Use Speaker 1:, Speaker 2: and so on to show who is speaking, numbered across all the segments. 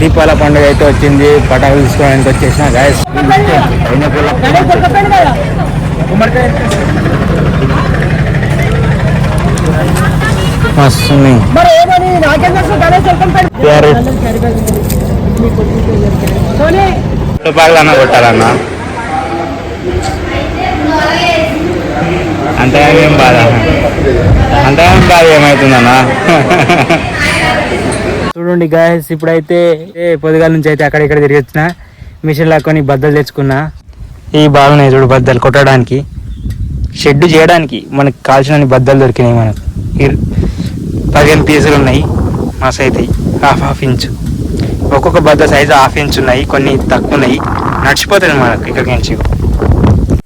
Speaker 1: దీపాల పండుగ అయితే వచ్చింది పటాకులు తీసుకోవడానికి వచ్చేసిన గాయస్ అన్న కొట్టాలన్న. అంతగా ఏం బాధ. అంతగా ఏం బాధ ఏమవుతుందన్నా చూడండి గాయస్ ఇప్పుడైతే ఏ పొద్దుగాల నుంచి అయితే అక్కడ ఇక్కడ తిరిగి వచ్చిన మిషన్ లాక్కొని బద్దలు తెచ్చుకున్నా. ఈ బాగున్నాయి చూడు బద్దలు కొట్టడానికి షెడ్ చేయడానికి మనకు కాల్చిన బద్దలు దొరికినాయి మనకు. పదిహేను పీసులు ఉన్నాయి మస్ అయితే హాఫ్ హాఫ్ ఇంచు ఒక్కొక్క బద్ద సైజు హాఫ్ ఇంచ్ ఉన్నాయి కొన్ని తక్కువ ఉన్నాయి. నడిచిపోతుంది మనకు ఇక్కడికి నుంచి.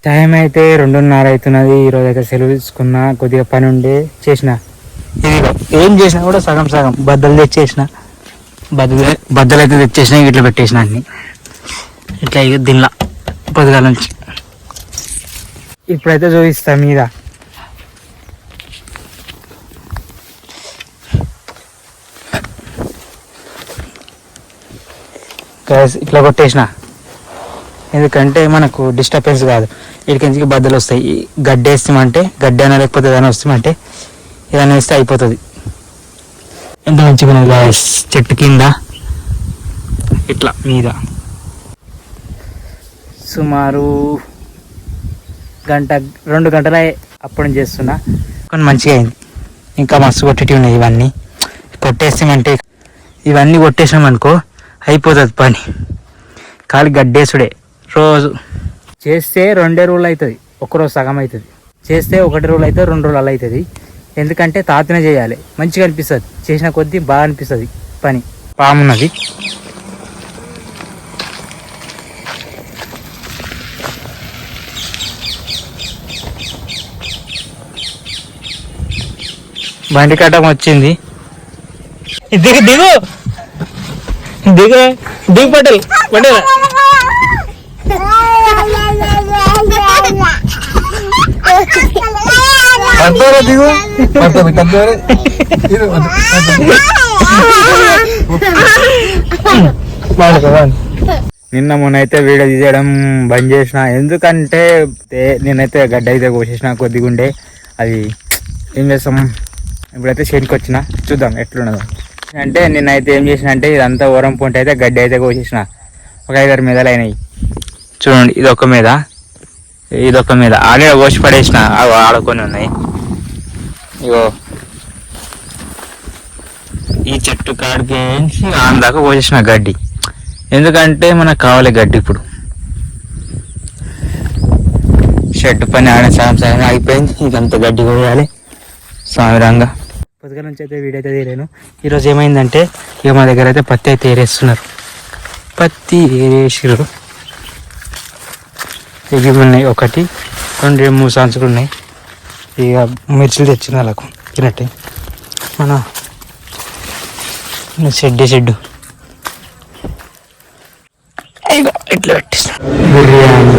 Speaker 1: టైం అయితే రెండున్నర అవుతున్నది ఈరోజు అయితే సెలవు తీసుకున్నా కొద్దిగా పని ఉండే చేసిన. ఇదిగో ఏం చేసినా కూడా సగం సగం. బద్దలు తెచ్చేసిన బద్దలు బద్దలు అయితే తెచ్చేసిన ఇట్లా పెట్టేసిన అన్ని. ఇట్లా ఇక దీనిలా పొద్దుగాల నుంచి. ఇప్పుడైతే చూపిస్తా మీద. ఇట్లా కొట్టేసిన. ఎందుకంటే మనకు డిస్టర్బెన్స్ కాదు. ఇక్కడికి బద్దలు వస్తాయి. ఈ గడ్డి వేస్తామంటే గడ్డి అయినా లేకపోతే ఏదైనా వస్తామంటే ఏదైనా వేస్తే అయిపోతుంది. ఎంత మంచిగా ఉన్నది చెట్టు కింద. ఇట్లా మీద. సుమారు గంట రెండు గంటల అప్పుడు చేస్తున్నా. కొన్ని మంచిగా అయింది. ఇంకా మస్తు కొట్టేటివి ఉన్నాయి ఇవన్నీ. కొట్టేస్తామంటే ఇవన్నీ కొట్టేసామనుకో అయిపోతుంది పని. ఖాళీ గడ్డేసుడే. రోజు చేస్తే రెండే రోజులు అవుతుంది రోజు సగం అవుతుంది చేస్తే ఒకటి రోజులు అయితే రెండు రోజులు అలా అవుతుంది ఎందుకంటే తాతనే చేయాలి. మంచిగా అనిపిస్తుంది. చేసిన కొద్దీ బాగా అనిపిస్తుంది పని. పామున్నది. బండి కట్టం వచ్చింది. దిగు దిగు. దిగు. దిగు పటేల్ పటేల్
Speaker 2: కంటోరే దిగు కంటోరే కంటోరే ఇది
Speaker 1: నిన్న మొన్న అయితే వీడియో తీయడం బంద్ చేసిన. ఎందుకంటే నేనైతే గడ్డ అయితే కోసేసిన కొద్దిగా ఉండే. అది ఏం చేస్తాం? ఇప్పుడైతే చేనికి వచ్చిన. చూద్దాం ఎట్లున్నదో. అంటే నిన్నైతే ఏం చేసిన అంటే ఇదంతా ఓరం పొంటి అయితే గడ్డి అయితే కోసేసిన. ఒక ఐదారు మీదలు అయినాయి. చూడండి ఇది ఒక మీద. ఇది ఒక మీద. ఆడే కోసి పడేసిన ఆడుకొని ఉన్నాయి. ఇగో. ఈ చెట్టు కాడికి ఆన్ దాకా కోసేసిన గడ్డి. ఎందుకంటే మనకు కావాలి గడ్డి ఇప్పుడు. షెడ్ పని ఆడే సగం అయిపోయింది. ఇదంతా గడ్డి కోయాలి సామిరంగా పొద్దుగల నుంచి అయితే వీడియో అయితే తీయలేను. ఈరోజు ఏమైందంటే ఇక మా దగ్గర అయితే పత్తి అయితే ఏరేస్తున్నారు. పత్తి ఏరేసిరు ఇవి ఉన్నాయి ఒకటి రెండు మూడు సంచులు ఉన్నాయి. ఇక మిర్చిలు తెచ్చిన వాళ్ళకు తినట్టే. మన షెడ్డు షెడ్డు ఇట్లా పెట్టేసిన. బిర్యానీ.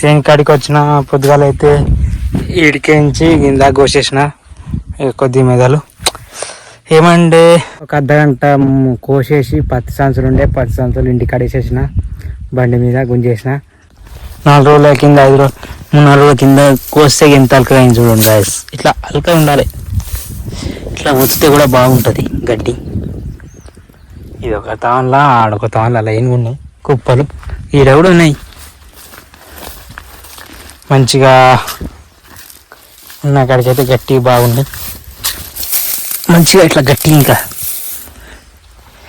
Speaker 1: శని కాడికి వచ్చిన పొద్దుగాల అయితే ఇడికించి గిందా కోసేసిన కొద్ది మెదలు. ఏమంటే ఒక అర్ధ గంట కోసేసి పత్తి సంచులు ఉండే పత్తి సంచులు ఇంటికి కడేసేసిన బండి మీద గుంజేసిన. నాలుగు రోజుల కింద ఐదు రోజులు మూడు నాలుగు రోజుల కింద కోస్తే ఎంత అలకగా అయింది చూడండి గాయస్ ఇట్లా అలకగా ఉండాలి. ఇట్లా వచ్చితే కూడా బాగుంటుంది గడ్డి. ఇది ఒక తాన్లా ఆడొక తాన్లా లైన్ ఉన్నాయి. కుప్పలు. ఈడ కూడా ఉన్నాయి. మంచిగా ఉన్న కాడికైతే గట్టి బాగుంది. మంచిగా ఇట్లా గట్టి ఇంకా.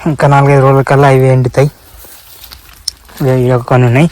Speaker 1: ఇంకా నాలుగైదు రోజుల కల్లా ఇవి ఎండుతాయి. ఇవి ఇవి ఒక కొన్ని ఉన్నాయి.